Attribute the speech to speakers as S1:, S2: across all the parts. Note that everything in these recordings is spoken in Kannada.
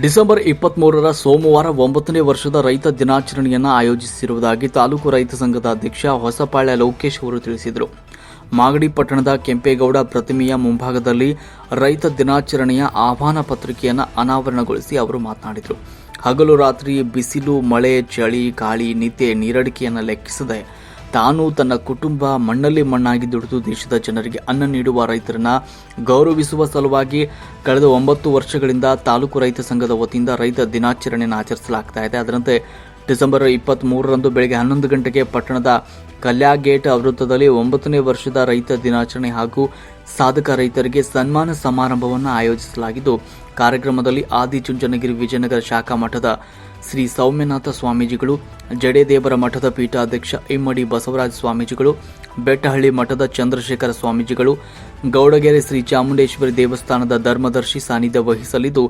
S1: ಡಿಸೆಂಬರ್ ಇಪ್ಪತ್ಮೂರರ ಸೋಮವಾರ ಒಂಬತ್ತನೇ ವರ್ಷದ ರೈತ ದಿನಾಚರಣೆಯನ್ನು ಆಯೋಜಿಸಿರುವುದಾಗಿ ತಾಲೂಕು ರೈತ ಸಂಘದ ಅಧ್ಯಕ್ಷ ಹೊಸಪಾಳ್ಯ ಲೋಕೇಶ್ ಅವರು ತಿಳಿಸಿದರು. ಮಾಗಡಿ ಪಟ್ಟಣದ ಕೆಂಪೇಗೌಡ ಪ್ರತಿಮೆಯ ಮುಂಭಾಗದಲ್ಲಿ ರೈತ ದಿನಾಚರಣೆಯ ಆಹ್ವಾನ ಪತ್ರಿಕೆಯನ್ನು ಅನಾವರಣಗೊಳಿಸಿ ಅವರು ಮಾತನಾಡಿದರು. ಹಗಲು ರಾತ್ರಿ ಬಿಸಿಲು, ಮಳೆ, ಚಳಿ, ಗಾಳಿ ನಿದ್ದೆ ನೀರಡಿಕೆಯನ್ನು ಲೆಕ್ಕಿಸದೆ ತಾನು ತನ್ನ ಕುಟುಂಬ ಮಣ್ಣಲ್ಲಿ ಮಣ್ಣಾಗಿ ದುಡಿದು ದೇಶದ ಜನರಿಗೆ ಅನ್ನ ನೀಡುವ ರೈತರನ್ನ ಗೌರವಿಸುವ ಸಲುವಾಗಿ ಕಳೆದ ಒಂಬತ್ತು ವರ್ಷಗಳಿಂದ ತಾಲೂಕು ರೈತ ಸಂಘದ ವತಿಯಿಂದ ರೈತ ದಿನಾಚರಣೆಯನ್ನು ಆಚರಿಸಲಾಗ್ತಾ ಇದೆ. ಅದರಂತೆ ಡಿಸೆಂಬರ್ ಇಪ್ಪತ್ತ್ ಮೂರರಂದು ಬೆಳಗ್ಗೆ ಹನ್ನೊಂದು ಗಂಟೆಗೆ ಪಟ್ಟಣದ ಕಲ್ಯಾ ಗೇಟ್ ವೃತ್ತದಲ್ಲಿ ಒಂಬತ್ತನೇ ವರ್ಷದ ರೈತ ದಿನಾಚರಣೆ ಹಾಗೂ ಸಾಧಕ ರೈತರಿಗೆ ಸನ್ಮಾನ ಸಮಾರಂಭವನ್ನು ಆಯೋಜಿಸಲಾಗಿದ್ದು, ಕಾರ್ಯಕ್ರಮದಲ್ಲಿ ಆದಿಚುಂಚನಗಿರಿ ವಿಜಯನಗರ ಶಾಖಾ ಮಠದ ಶ್ರೀ ಸೌಮ್ಯನಾಥ ಸ್ವಾಮೀಜಿಗಳು, ಜಡೇದೇವರ ಮಠದ ಪೀಠಾಧ್ಯಕ್ಷ ಇಮ್ಮಡಿ ಬಸವರಾಜ ಸ್ವಾಮೀಜಿಗಳು, ಬೆಟ್ಟಹಳ್ಳಿ ಮಠದ ಚಂದ್ರಶೇಖರ ಸ್ವಾಮೀಜಿಗಳು, ಗೌಡಗೆರೆ ಶ್ರೀ ಚಾಮುಂಡೇಶ್ವರಿ ದೇವಸ್ಥಾನದ ಧರ್ಮದರ್ಶಿ ಸಾನ್ನಿಧ್ಯ ವಹಿಸಲಿದ್ದು,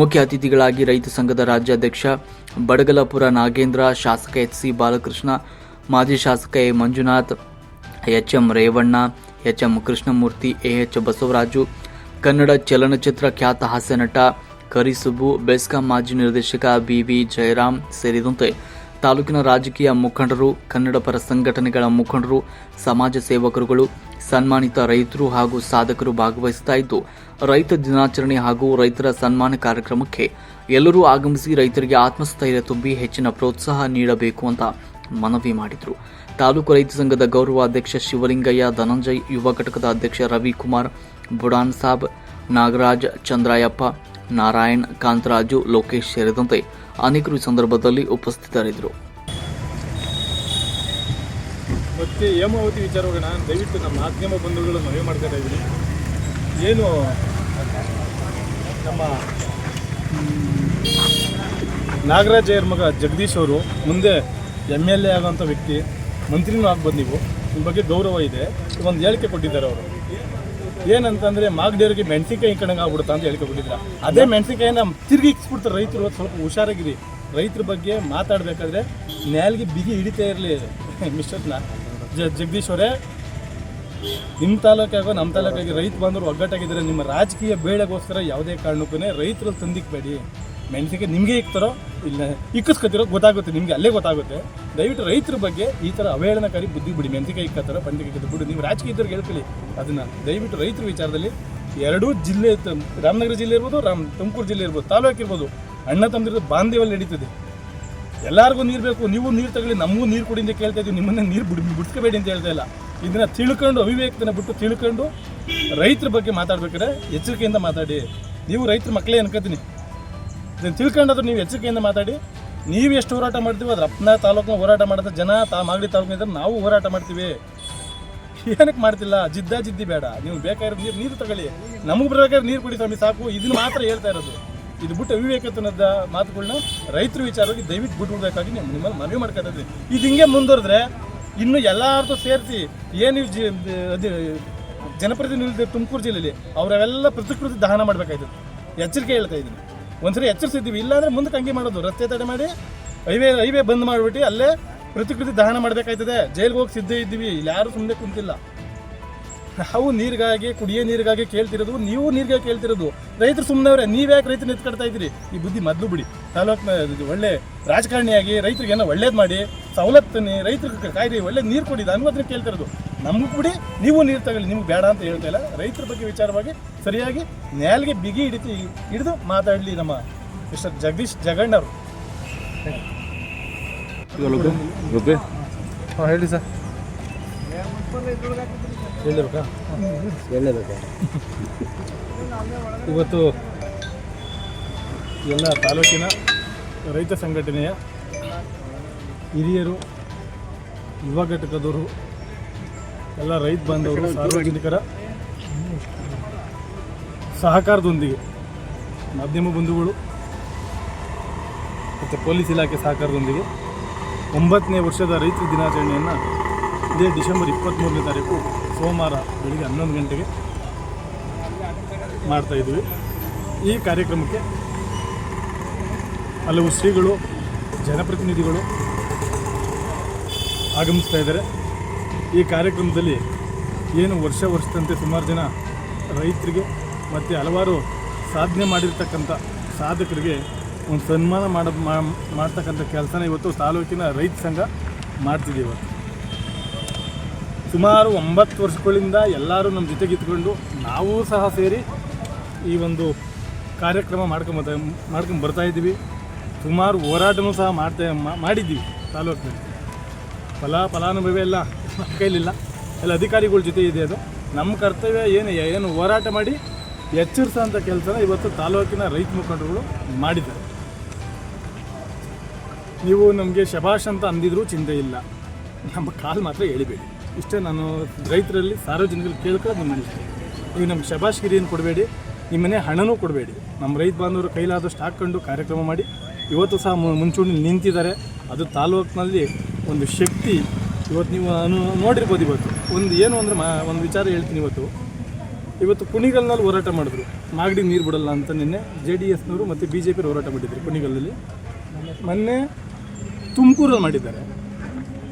S1: ಮುಖ್ಯ ಅತಿಥಿಗಳಾಗಿ ರೈತ ಸಂಘದ ರಾಜ್ಯಾಧ್ಯಕ್ಷ ಬಡಗಲಪುರ ನಾಗೇಂದ್ರ, ಶಾಸಕ ಎಚ್ ಸಿ ಬಾಲಕೃಷ್ಣ, ಮಾಜಿ ಶಾಸಕ A Manjunath H M Revanna H M Krishnamurthy, A H Basavaraju, Kannada ಚಲನಚಿತ್ರ ಖ್ಯಾತ ಹಾಸ್ಯ ನಟ ಕರಿಸುಬ್ಬು ಬೆಸ್ಕಾಂ ಮಾಜಿ ನಿರ್ದೇಶಕ ಬಿವಿ ಜಯರಾಮ್ ಸೇರಿದಂತೆ ತಾಲೂಕಿನ ರಾಜಕೀಯ ಮುಖಂಡರು ಕನ್ನಡ ಪರ ಸಂಘಟನೆಗಳ ಮುಖಂಡರು, ಸಮಾಜ ಸೇವಕರುಗಳು, ಸನ್ಮಾನಿತ ರೈತರು ಹಾಗೂ ಸಾಧಕರು ಭಾಗವಹಿಸ್ತಾ ಇದ್ದು, ರೈತ ದಿನಾಚರಣೆ ಹಾಗೂ ರೈತರ ಸನ್ಮಾನ ಕಾರ್ಯಕ್ರಮಕ್ಕೆ ಎಲ್ಲರೂ ಆಗಮಿಸಿ ರೈತರಿಗೆ ಆತ್ಮಸ್ಥೈರ್ಯ ತುಂಬಿ ಹೆಚ್ಚಿನ ಪ್ರೋತ್ಸಾಹ ನೀಡಬೇಕು ಅಂತ ಮನವಿ ಮಾಡಿದರು. ತಾಲೂಕು ರೈತ ಸಂಘದ ಗೌರವ ಅಧ್ಯಕ್ಷ ಶಿವಲಿಂಗಯ್ಯ, ಧನಂಜಯ್, ಯುವ ಘಟಕದ ಅಧ್ಯಕ್ಷ ರವಿಕುಮಾರ್, ಬುಡಾನ್ ಸಾಬ್, ನಾಗರಾಜ್, ಚಂದ್ರಾಯಪ್ಪ ನಾರಾಯಣ್, ಕಾಂತರಾಜು, ಲೋಕೇಶ್ ಸೇರಿದಂತೆ ಅನೇಕರು ಈ ಸಂದರ್ಭದಲ್ಲಿ ಉಪಸ್ಥಿತರಿದ್ದರು.
S2: ಮತ್ತೆ ಹೇಮಾವತಿ ವಿಚಾರವಾಗಿ ನಾನು ದಯವಿಟ್ಟು ನಮ್ಮ ಮಾಧ್ಯಮ ಬಂಧುಗಳು ಮನವಿ ಮಾಡ್ತಾ ಇದ್ದೀನಿ. ಏನು, ನಮ್ಮ ನಾಗರಾಜ್ ಅಯ್ಯರ್ ಮಗ ಜಗದೀಶ್ ಅವರು ಮುಂದೆ ಎಂ ಎಲ್ ಎ ಆಗೋಂಥ ವ್ಯಕ್ತಿ, ಮಂತ್ರಿನೂ ಆಗ್ಬೋದು ನೀವು. ನಿಮ್ಮ ಬಗ್ಗೆ ಗೌರವ ಇದೆ. ಒಂದು ಹೇಳಿಕೆ ಕೊಟ್ಟಿದ್ದಾರೆ ಅವರು. ಏನಂತಂದರೆ ಮಾಗಡಿಯವ್ರಿಗೆ ಮೆಣಸಿನಕಾಯಿ ಕಣಂಗೆ ಆಗ್ಬಿಡುತ್ತಾ ಅಂತ ಹೇಳಿಕೆ ಕೊಟ್ಟಿದ್ದಾರೆ ಅದೇ ಮೆಣಸಿನಕಾಯಿನ ತಿರುಗಿ ಇಕ್ಸ್ಬಿಡ್ತಾರೆ. ರೈತರು ಸ್ವಲ್ಪ ಹುಷಾರಾಗಿರಿ. ರೈತರ ಬಗ್ಗೆ ಮಾತಾಡಬೇಕಾದ್ರೆ ನ್ಯಾಲ್ಗೆ ಬಿಗಿ ಹಿಡಿತಾ ಇರಲಿ ಮಿಸ್ಟರ್ನ ಜ ಜಗದೀಶ್ ಅವರೇ ನಿಮ್ಮ ತಾಲೂಕಾಗೋ ನಮ್ಮ ತಾಲೂಕಾಗಿ ರೈತ ಬಂದರು ಒಗ್ಗಟ್ಟಾಗಿದ್ದಾರೆ ನಿಮ್ಮ ರಾಜಕೀಯ ಬೇಳೆಗೋಸ್ಕರ ಯಾವುದೇ ಕಾರಣಕ್ಕೂ ರೈತರು ತಂದಿಕ್ಬೇಡಿ. ಮೆಣಸಿಗೆ ನಿಮಗೆ ಇಕ್ತಾರೋ ಇಲ್ಲ ಇಕ್ಕಿಸ್ಕೊತಿರೋ ಗೊತ್ತಾಗುತ್ತೆ, ನಿಮಗೆ ಅಲ್ಲೇ ಗೊತ್ತಾಗುತ್ತೆ. ದಯವಿಟ್ಟು ರೈತರ ಬಗ್ಗೆ ಈ ಥರ ಅವಹೇಳನಕಾರಿ ಬುದ್ಧಿ ಬಿಡಿ. ಮೆಣಸಿಕಾಯಿ ಇಕ್ಕತ್ತಾರೋ ಪಂಡಿಗೆ ಇಕ್ಕತ್ತೋ ಬಿಡಿ. ನೀವು ರಾಜಕೀಯ ಇದ್ದವ್ರಿಗೆ ಹೇಳ್ಕೊಳ್ಳಿ. ಅದನ್ನು ದಯವಿಟ್ಟು ರೈತರ ವಿಚಾರದಲ್ಲಿ ಎರಡೂ ಜಿಲ್ಲೆ ರಾಮನಗರ ಜಿಲ್ಲೆ ಇರ್ಬೋದು, ರಾಮ್ ತುಮಕೂರು ಜಿಲ್ಲೆ ಇರ್ಬೋದು, ತಾಲೂಕು ಇರ್ಬೋದು, ಅಣ್ಣ ತಂದಿರೋದು ಬಾಂಧವ್ಯಲ್ಲಿ ನಡೀತದೆ. ಎಲ್ಲರಿಗೂ ನೀರು ಬೇಕು. ನೀವು ನೀರು ತಗೊಳ್ಳಿ, ನಮಗೂ ನೀರು ಕೊಡಿ ಅಂತ ಕೇಳ್ತಾ ಇದ್ದೀವಿ. ನಿಮ್ಮನ್ನ ನೀರು ಬಿಡ್, ಬಿಡ್ಸ್ಕೋಬೇಡಿ ಅಂತ ಹೇಳ್ತಾ ಇಲ್ಲ. ಇದನ್ನು ತಿಳ್ಕೊಂಡು ಅವಿವೇಕನ ಬಿಟ್ಟು ತಿಳ್ಕೊಂಡು ರೈತರ ಬಗ್ಗೆ ಮಾತಾಡ್ಬೇಕಾದ್ರೆ ಎಚ್ಚರಿಕೆಯಿಂದ ಮಾತಾಡಿ. ನೀವು ರೈತರ ಮಕ್ಕಳೇ ಅನ್ಕೋತೀನಿ. ಇದನ್ನ ತಿಳ್ಕೊಂಡಾದ್ರೂ ನೀವು ಎಚ್ಚರಿಕೆಯಿಂದ ಮಾತಾಡಿ. ನೀವು ಎಷ್ಟು ಹೋರಾಟ ಮಾಡ್ತೀವಿ ಅದ್ರ ಅಪ್ನ ತಾಲೂಕಿನ ಹೋರಾಟ ಮಾಡಿದ ಜನ ತಾ ಮಾಗಡಿ ತಾಲೂಕಿನಿಂದ ನಾವು ಹೋರಾಟ ಮಾಡ್ತೀವಿ. ಏನಕ್ಕೆ ಮಾಡ್ತಿಲ್ಲ? ಜಿದ್ದ ಜಿದ್ದಿ ಬೇಡ. ನೀವು ಬೇಕಾಗಿರೋ ನೀರು ನೀರು ತಗೊಳ್ಳಿ. ನಮಗೆ ಬರಬೇಕಾದ್ರೆ ನೀರು ಕುಡಿ ಸ್ವಾಮಿ, ಸಾಕು. ಇದನ್ನು ಮಾತ್ರ ಹೇಳ್ತಾ ಇರೋದು. ಇದು ಬಿಟ್ಟು ಅವಿವೇಕತನದ ಮಾತುಗಳನ್ನ ರೈತರು ವಿಚಾರವಾಗಿ ದಯವಿಟ್ಟು ಬಿಟ್ಬಿಡ್ಬೇಕಾಗಿ ನೀವು ನಿಮ್ಮಲ್ಲಿ ಮನವಿ ಮಾಡ್ಕೊತಾ ಇದು ಹಿಂಗೆ ಮುಂದುವರೆದ್ರೆ ಇನ್ನು ಎಲ್ಲಾರ್ದು ಸೇರಿಸಿ ಏನು ಜಿ ಅದು ಜನಪ್ರತಿನಿಧಿ ತುಮಕೂರು ಜಿಲ್ಲೆಯಲ್ಲಿ ಅವರೆಲ್ಲ ಪ್ರತಿಕೃತಿ ದಹನ ಮಾಡಬೇಕಾಯ್ತು ಎಚ್ಚರಿಕೆ ಹೇಳ್ತಾ ಇದ್ದೀನಿ. ಒಂದ್ಸರಿ ಎಚ್ಚರಿಸಿದ್ದೀವಿ. ಇಲ್ಲಾಂದ್ರೆ ಮುಂದಕ್ಕೆ ಹಂಗೆ ಮಾಡೋದು. ರಸ್ತೆ ತಡೆ ಮಾಡಿ, ಹೈವೇ ಹೈವೇ ಬಂದ್ ಮಾಡಿಬಿಟ್ಟು ಅಲ್ಲೇ ಪ್ರತಿಕೃತಿ ದಹನ ಮಾಡಬೇಕಾಯ್ತದೆ. ಜೈಲಿಗೆ ಹೋಗಿ ಸಿದ್ಧ ಇದ್ದೀವಿ. ಇಲ್ಲಿ ಯಾರು ಸುಮ್ಮನೆ ಕುಂತಿಲ್ಲ. ನಾವು ನೀರಿಗಾಗಿ, ಕುಡಿಯೋ ನೀರಿಗಾಗಿ ಕೇಳ್ತಿರೋದು, ನೀವು ನೀರಿಗೆ ಕೇಳ್ತಿರೋದು. ರೈತರು ಸುಮ್ಮನೆವ್ರೆ ನೀವ್ಯಾಕೆ ರೈತರು ನಿಂತ್ಕೊಳ್ತಾ ಇದ್ದೀರಿ? ಈ ಬುದ್ಧಿ ಮೊದಲು ಬಿಡಿ. ತಾಲೂಕು ಒಳ್ಳೆ ರಾಜಕಾರಣಿಯಾಗಿ ರೈತರಿಗೆ ಏನೋ ಒಳ್ಳೇದು ಮಾಡಿ ಸವಲತ್ತು ರೈತರು ರೈತರಿಗೆ ಕಾಯ್ರಿ ಒಳ್ಳೆ ನೀರು ಕೊಡಿ ಅನ್ನೋದನ್ನ ಕೇಳ್ತಿರೋದು ನಮಗೂ ಬಿಡಿ ನೀವು ನೀರು ತಗೊಳ್ಳಿ ನಿಮ್ಗೆ ಬೇಡ ಅಂತ ಹೇಳ್ತಾ ಇಲ್ಲ. ರೈತರ ಬಗ್ಗೆ ವಿಚಾರವಾಗಿ ಸರಿಯಾಗಿ ನ್ಯಾಲ್ಗೆ ಬಿಗಿ ಹಿಡಿತು ಹಿಡಿದು ಮಾತಾಡಲಿ ನಮ್ಮ ಮಿಸ್ಟರ್ ಜಗದೀಶ್ ಜಗಣ್ಣವರು.
S3: ಹಾಂ ಹೇಳಿ ಸರ್. ಹೇಳಬೇಕು
S2: ಇವತ್ತು ಎಲ್ಲ ತಾಲೂಕಿನ ರೈತ ಸಂಘಟನೆಯ ಹಿರಿಯರು, ಯುವ ಘಟಕದವರು, ಎಲ್ಲ ರೈತ ಬಾಂಧವರು, ಸಾರ್ವಜನಿಕರ ಸಹಕಾರದೊಂದಿಗೆ ಮಾಧ್ಯಮ ಬಂಧುಗಳು ಮತ್ತು ಪೊಲೀಸ್ ಇಲಾಖೆ ಸಹಕಾರದೊಂದಿಗೆ ಒಂಬತ್ತನೇ ವರ್ಷದ ರೈತ ದಿನಾಚರಣೆಯನ್ನು ಇದೇ ಡಿಸೆಂಬರ್ ಇಪ್ಪತ್ತ್ಮೂರನೇ ತಾರೀಕು, ಸೋಮವಾರ ಬೆಳಿಗ್ಗೆ ಹನ್ನೊಂದು ಗಂಟೆಗೆ ಮಾಡ್ತಾಯಿದ್ವಿ ಈ ಕಾರ್ಯಕ್ರಮಕ್ಕೆ ಹಲವು ಶ್ರೀಗಳು, ಜನಪ್ರತಿನಿಧಿಗಳು ಆಗಮಿಸ್ತಾ ಇದ್ದಾರೆ. ಈ ಕಾರ್ಯಕ್ರಮದಲ್ಲಿ ಏನು ವರ್ಷ ವರ್ಷದಂತೆ ಸುಮಾರು ಜನ ರೈತರಿಗೆ ಮತ್ತು ಹಲವಾರು ಸಾಧನೆ ಮಾಡಿರ್ತಕ್ಕಂಥ ಸಾಧಕರಿಗೆ ಒಂದು ಸನ್ಮಾನ ಮಾಡ ಮಾಡ್ತಕ್ಕಂಥ ಕೆಲಸನ ಇವತ್ತು ತಾಲೂಕಿನ ರೈತ ಸಂಘ ಮಾಡ್ತಿದ್ದೀವಿ ಇವತ್ತು. ಸುಮಾರು ಒಂಬತ್ತು ವರ್ಷಗಳಿಂದ ಎಲ್ಲರೂ ನಮ್ಮ ಜೊತೆಗೆ ಇದ್ಕೊಂಡು ನಾವು ಸಹ ಸೇರಿ ಈ ಒಂದು ಕಾರ್ಯಕ್ರಮ ಮಾಡ್ಕೊಂಬ ಮಾಡ್ಕೊಂಡು ಬರ್ತಾ ಇದ್ದೀವಿ. ಸುಮಾರು ಹೋರಾಟನೂ ಸಹ ಮಾಡ್ತಾ ಮಾಡಿದ್ದೀವಿ ತಾಲೂಕಿನಲ್ಲಿ. ಫಲ, ಫಲಾನುಭವಿ ಎಲ್ಲ ಕೈಲಿಲ್ಲ. ಎಲ್ಲ ಅಧಿಕಾರಿಗಳ ಜೊತೆ ಇದೆ ಅದು. ನಮ್ಮ ಕರ್ತವ್ಯ ಏನು ಏನು ಹೋರಾಟ ಮಾಡಿ ಎಚ್ಚರಿಸೋಂಥ ಕೆಲಸ ಇವತ್ತು ತಾಲೂಕಿನ ರೈತ ಮುಖಂಡರುಗಳು ಮಾಡಿದ್ದಾರೆ. ನೀವು ನಮಗೆ ಶಬಾಷ್ ಅಂತ ಅಂದಿದ್ರೂ ಚಿಂತೆ ಇಲ್ಲ. ನಮ್ಮ ಕಾಲು ಮಾತ್ರ ಎಳಿಬೇಡಿ. ಇಷ್ಟೇ ನಾನು ರೈತರಲ್ಲಿ ಸಾರ್ವಜನಿಕರಲ್ಲಿ ಕೇಳ್ಕೊಳ್ಳೋದು ನಿಮ್ಮ ನೀವು ನಮ್ಗೆ ಶಬಾಷ್ಗಿರಿಯನ್ನು ಕೊಡಬೇಡಿ, ನಿಮ್ಮನೆ ಹಣನೂ ಕೊಡಬೇಡಿ. ನಮ್ಮ ರೈತ ಬಾಂಧವರು ಕೈಲಾದಷ್ಟು ಹಾಕ್ಕೊಂಡು ಕಾರ್ಯಕ್ರಮ ಮಾಡಿ, ಇವತ್ತು ಸಹ ಮುಂಚೂಣಿ ನಿಂತಿದ್ದಾರೆ. ಅದು ತಾಲೂಕಿನಲ್ಲಿ ಒಂದು ಶಕ್ತಿ ಇವತ್ತು ನೀವು ಅನು, ನೋಡಿರ್ಬೋದು ಇವತ್ತು. ಒಂದು ಏನು ಅಂದರೆ ಮಾ, ಒಂದು ವಿಚಾರ ಹೇಳ್ತೀನಿ ಇವತ್ತು. ಇವತ್ತು ಕುಣಿಗಲ್ನಲ್ಲಿ ಹೋರಾಟ ಮಾಡಿದ್ರು. ಮಾಗಡಿ ನೀರು ಬಿಡಲ್ಲ ಅಂತ ನಿನ್ನೆ ಜೆ ಡಿ ಎಸ್ನವರು ಮತ್ತು ಬಿ ಜೆ ಪಿ ಹೋರಾಟ ಮಾಡಿದ್ರು ಕುಣಿಗಲ್ನಲ್ಲಿ. ಮೊನ್ನೆ ತುಮಕೂರಲ್ಲಿ ಮಾಡಿದ್ದಾರೆ.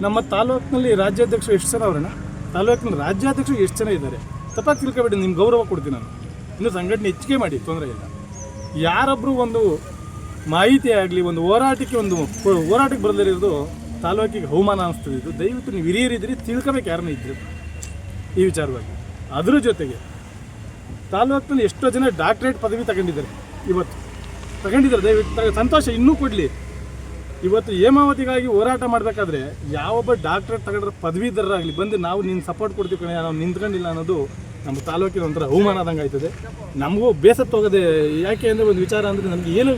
S2: ನಮ್ಮ ತಾಲೂಕಿನಲ್ಲಿ ರಾಜ್ಯಾಧ್ಯಕ್ಷರು ಎಷ್ಟು ಜನ ಅವರನ್ನ ತಾಲೂಕಿನ ರಾಜ್ಯಾಧ್ಯಕ್ಷರು ಎಷ್ಟು ಜನ ಇದ್ದಾರೆ. ತಪ್ಪಾಗಿ ತಿಳ್ಕೊಬೇಡಿ, ನಿಮ್ಗೆ ಗೌರವ ಕೊಡ್ತೀನಿ ನಾನು. ಇನ್ನು ಸಂಘಟನೆ ಹೆಚ್ಚಿಗೆ ಮಾಡಿ, ತೊಂದರೆ ಇಲ್ಲ. ಯಾರೊಬ್ಬರು ಒಂದು ಮಾಹಿತಿ ಆಗಲಿ, ಒಂದು ಹೋರಾಟಕ್ಕೆ ಒಂದು ಹೋರಾಟಕ್ಕೆ ಬರದಿರೋದು ತಾಲೂಕಿಗೆ ಅವಮಾನ ಅನಿಸ್ತದೆ ಇದು. ದಯವಿಟ್ಟು ನೀವು ಹಿರಿಯರಿದ್ರಿ, ತಿಳ್ಕೊಬೇಕು ಯಾರನ್ನ ಇದ್ರು. ಈ ವಿಚಾರವಾಗಿ. ಅದ್ರ ಜೊತೆಗೆ ತಾಲೂಕಿನಲ್ಲಿ ಎಷ್ಟೋ ಜನ ಡಾಕ್ಟ್ರೇಟ್ ಪದವಿ ತಗೊಂಡಿದ್ದಾರೆ ಇವತ್ತು. ತಗೊಂಡಿದ್ದಾರೆ, ದಯವಿಟ್ಟು ಸಂತೋಷ ಇನ್ನೂ ಕೊಡಲಿ. ಇವತ್ತು ಹೇಮಾವತಿಗಾಗಿ ಹೋರಾಟ ಮಾಡಬೇಕಾದ್ರೆ ಯಾವೊಬ್ಬ ಡಾಕ್ಟ್ರೇಟ್ ತಗೊಂಡ್ರೆ ಪದವೀಧರರಾಗಲಿ ಬಂದು ನಾವು ನಿನ್ನ ಸಪೋರ್ಟ್ ಕೊಡ್ತೀವಿ ಕಣೆ, ನಾವು ನಿಂತ್ಕೊಂಡಿಲ್ಲ ಅನ್ನೋದು ನಮ್ಮ ತಾಲೂಕಿನ ಒಂಥರ ಅವಮಾನ ಆದಂಗೆ ಆಯ್ತದೆ. ನಮಗೂ ಬೇಸತ್ತು ಹೋಗೋದೆ, ಯಾಕೆ ಅಂದರೆ ಒಂದು ವಿಚಾರ ಅಂದರೆ ನನಗೆ ಏನು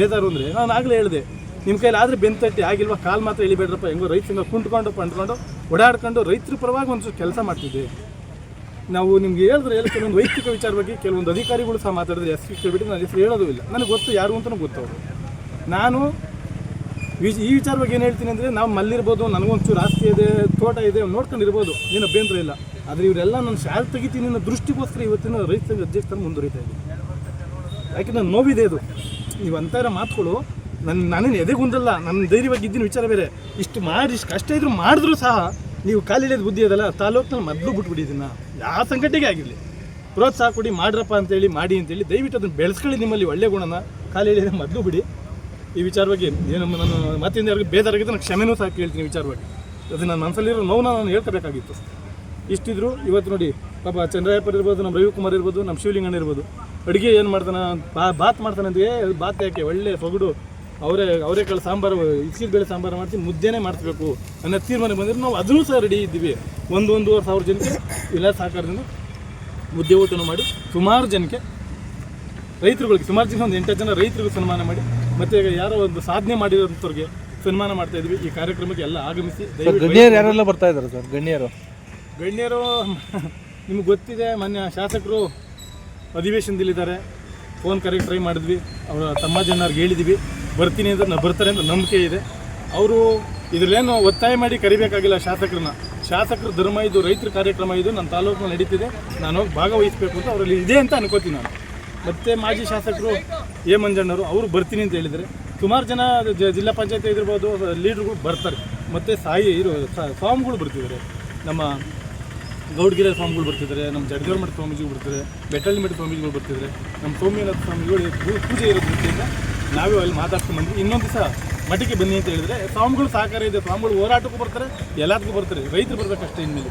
S2: ಬೇಜಾರು ಅಂದರೆ ನಾನು ಆಗಲೇ ಹೇಳಿದೆ. ನಿಮ್ಮ ಕೈಲಿ ಆದರೆ ತಟ್ಟಿ, ಆಗಿಲ್ವಾ? ಕಾಲು ಮಾತ್ರ ಇಳಿಬೇಡ್ರಪ್ಪ ಹೆಂಗೋ ರೈತರಿಂದ ಕುಂಟ್ಕೊಂಡು ಪಂಡ್ಕೊಂಡು, ಓಡಾಡ್ಕೊಂಡು ರೈತರ ಪರವಾಗಿ ಒಂದು ಕೆಲಸ ಮಾಡ್ತಿದ್ದೆ ನಾವು ನಿಮ್ಗೆ ಹೇಳಿದ್ರೆ ಹೇಳಿ ಕೆಲವೊಂದು ವೈಯಕ್ತಿಕ ವಿಚಾರ ಬಗ್ಗೆ ಕೆಲವೊಂದು ಅಧಿಕಾರಿಗಳು ಸಹ ಮಾತಾಡಿದ್ರೆ ಎಸ್ ಪಿ ಕೇಳ್ಬಿಟ್ಟು ನಾನು ಹೆಸರು ಹೇಳೋದು ಇಲ್ಲ. ನನಗೆ ಗೊತ್ತು ಯಾರು ಅಂತಲೂ ಗೊತ್ತವರು ನಾನು ಈ ವಿಚಾರ ಬಗ್ಗೆ ಏನು ಹೇಳ್ತೀನಿ ಅಂದರೆ ನಾವು ಮಲ್ಲಿರ್ಬೋದು, ನನಗೊಂಚೂರು ಆಸ್ತಿ ಇದೆ, ತೋಟ ಇದೆ ನೋಡ್ಕೊಂಡಿರ್ಬೋದು. ಏನು ಅಭ್ಯಂತರ ಇಲ್ಲ. ಆದರೆ ಇವರೆಲ್ಲ ನಾನು ಶಾಲೆ ತೆಗಿತೀನಿ ಅನ್ನೋ ದೃಷ್ಟಿಗೋಸ್ಕರ ಇವತ್ತಿನ ರೈತ ಅಧ್ಯಕ್ಷರು ಮುಂದುವರಿತಾ ಇದೆ ಯಾಕೆ? ನನ್ನ ನೋವಿದೆ ಅದು. ನೀವು ಅಂತ ಇರೋ ಮಾತುಗಳು ನನ್ನ ಎದೆ ಗುಂದಲ್ಲ ನನ್ನ ಧೈರ್ಯವಾಗಿ ಇದ್ದೀನಿ, ವಿಚಾರ ಬೇರೆ. ಇಷ್ಟು ಮಾಡಿ, ಇಷ್ಟು ಕಷ್ಟ ಇದ್ರು ಮಾಡಿದ್ರು ಸಹ ನೀವು ಕಾಲಿಳಿದ ಬುದ್ಧಿ ಅದಲ್ಲ, ತಾಲೂಕಿನಲ್ಲಿ ಮೊದಲು ಬಿಟ್ಬಿಟ್ಟಿದ್ದೀನ ಯಾವ ಸಂಘಟನೆಗೆ ಆಗಿರಲಿ. ಪ್ರೋತ್ಸಾಹ ಕೊಡಿ, ಮಾಡ್ರಪ್ಪ ಅಂತೇಳಿ, ಮಾಡಿ ಅಂತೇಳಿ, ದಯವಿಟ್ಟು ಅದನ್ನು ಬೆಳೆಸ್ಕೊಳ್ಳಿ ನಿಮ್ಮಲ್ಲಿ ಒಳ್ಳೆ ಗುಣನ. ಕಾಲಿಳಿದ ಮೊದಲು ಬಿಡಿ. ಈ ವಿಚಾರವಾಗಿ ಏನು ನಾನು ಮತ್ತಿಂದ ಯಾರಿಗೂ ಬೇಜಾರಾಗಿದ್ದು ನಾನು ಕ್ಷಮೆನೂ ಸಹ ಕೇಳ್ತೀನಿ ವಿಚಾರವಾಗಿ ಅದು ನನ್ನ ಮನಸ್ಸಲ್ಲಿರೋ ನೋವನ್ನ ನಾನು ಹೇಳ್ಕೋಬೇಕಾಗಿತ್ತು. ಇಷ್ಟಿದ್ರು ಇವತ್ತು ನೋಡಿ, ಪಾಪ ಚಂದ್ರಯ್ಯಪ್ಪರ್ ಇರ್ಬೋದು, ನಮ್ಮ ರವಿಕುಮಾರ್ ಇರ್ಬೋದು, ನಮ್ಮ ಶಿವಲಿಂಗಣ್ಣ ಇರ್ಬೋದು. ಅಡುಗೆ ಏನು ಮಾಡ್ತಾನೆ ಬಾ ಬಾತ್ ಮಾಡ್ತಾನೆ ಅಂತ ಬಾತ್ ಯಾಕೆ? ಒಳ್ಳೆ ಸೊಗಡು ಅವರೇ ಅವರೇ ಅವರೇಕಾಳು ಸಾಂಬಾರು ಇಸಿದ ಬೇಳೆ ಸಾಂಬಾರು ಮಾಡಿಸಿ ಮುದ್ದೆನೇ ಮಾಡಿಸ್ಬೇಕು ಅನ್ನೋ ತೀರ್ಮಾನ ಬಂದರೆ ನಾವು ಅದನ್ನೂ ಸಹ ರೆಡಿ ಇದ್ದೀವಿ. ಒಂದು ಒಂದೂವರೆ ಸಾವಿರ ಜನಕ್ಕೆ ಇಲ್ಲ ಸಹಕಾರದಿಂದ ಮುದ್ದೆ ಊಟನೂ ಮಾಡಿ ಸುಮಾರು ಜನಕ್ಕೆ ರೈತರುಗಳಿಗೆ ಸುಮಾರು ಜನ ಒಂದು ಎಂಟು ಜನ ರೈತರಿಗೂ ಸನ್ಮಾನ ಮಾಡಿ ಮತ್ತು ಈಗ ಯಾರೋ ಒಂದು ಸಾಧನೆ ಮಾಡಿರೋಂಥವ್ರಿಗೆ ಸನ್ಮಾನ ಮಾಡ್ತಾ ಇದ್ವಿ ಈ ಕಾರ್ಯಕ್ರಮಕ್ಕೆ ಎಲ್ಲ ಆಗಮಿಸಿ
S3: ಗಣ್ಯರು ಯಾರೆಲ್ಲ ಬರ್ತಾ ಇದ್ದಾರೆ ಸರ್? ಗಣ್ಯರು?
S2: ಗಣ್ಯರು ನಿಮ್ಗೆ ಗೊತ್ತಿದೆ ಮಾನ್ಯ ಶಾಸಕರು ಅಧಿವೇಶನದಲ್ಲಿದ್ದಾರೆ. ಫೋನ್ ಕರೆಕ್ಟ್ ಟ್ರೈ ಮಾಡಿದ್ವಿ. ಅವರ ತಮ್ಮಜ್ಜನವ್ರಿಗೆ ಹೇಳಿದ್ವಿ. ಬರ್ತೀನಿ ಅಂತ ಬರ್ತಾರೆ ಅಂತ ನಂಬಿಕೆ ಇದೆ. ಅವರು ಇದರಲ್ಲೇನು ಒತ್ತಾಯ ಮಾಡಿ ಕರಿಬೇಕಾಗಿಲ್ಲ ಶಾಸಕರನ್ನ. ಶಾಸಕರ ಧರ್ಮ ಇದು, ರೈತರ ಕಾರ್ಯಕ್ರಮ ಇದು ನನ್ನ ತಾಲೂಕು ನಡೀತಿದೆ. ನಾನು ಹೋಗಿ ಭಾಗವಹಿಸಬೇಕು ಅಂತ ಅವರಲ್ಲಿ ಇದೆ ಅಂತ ಅನ್ಕೋತೀನಿ ನಾನು. ಮತ್ತು ಮಾಜಿ ಶಾಸಕರು ಎ ಮಂಜಣ್ಣವರು ಅವರು ಬರ್ತೀನಿ ಅಂತ ಹೇಳಿದರೆ ಸುಮಾರು ಜನ ಜಿಲ್ಲಾ ಪಂಚಾಯತ್ ಇದಿರ್ಬೋದು ಲೀಡ್ರುಗಳು ಬರ್ತಾರೆ. ಮತ್ತು ಸಾಯಿ ಇರು ಫಾರ್ಮ್ಗಳು ಬರ್ತಿದ್ದಾರೆ. ನಮ್ಮ ಗೌಡ್ಗಿರೆ ಸ್ವಾಮಿಗಳು ಬರ್ತಿದ್ದಾರೆ, ನಮ್ಮ ಜಡ್ಗರ್ ಮಠ ಸ್ವಾಮೀಜಿಗಳು ಬರ್ತಿದ್ದಾರೆ ಬೆಟ್ಟಳ್ಳಿ ಮಠ ಸ್ವಾಮೀಜಿಗಳು ಬರ್ತಿದ್ದಾರೆ. ನಮ್ಮ ಸೌಮ್ಯನಾಥ ಸ್ವಾಮಿಗಳು ಪೂಜೆ ಇರೋ ನಾವೇ ಅಲ್ಲಿ ಮಾತಾಡ್ಕೊಂಡು ಇನ್ನೊಂದು ದಿವಸ ಮಠಕ್ಕೆ ಬನ್ನಿ ಅಂತ ಹೇಳಿದ್ರೆ ಸ್ವಾಮಿಗಳು ಸಹಕಾರ ಇದೆ, ಸ್ವಾಮಿಗಳು ಹೋರಾಟಕ್ಕೂ ಬರ್ತಾರೆ, ಎಲ್ಲದಕ್ಕೂ ಬರ್ತಾರೆ. ರೈತರು ಬರ್ಬೇಕಷ್ಟೇ ಇನ್ಮೇಲೆ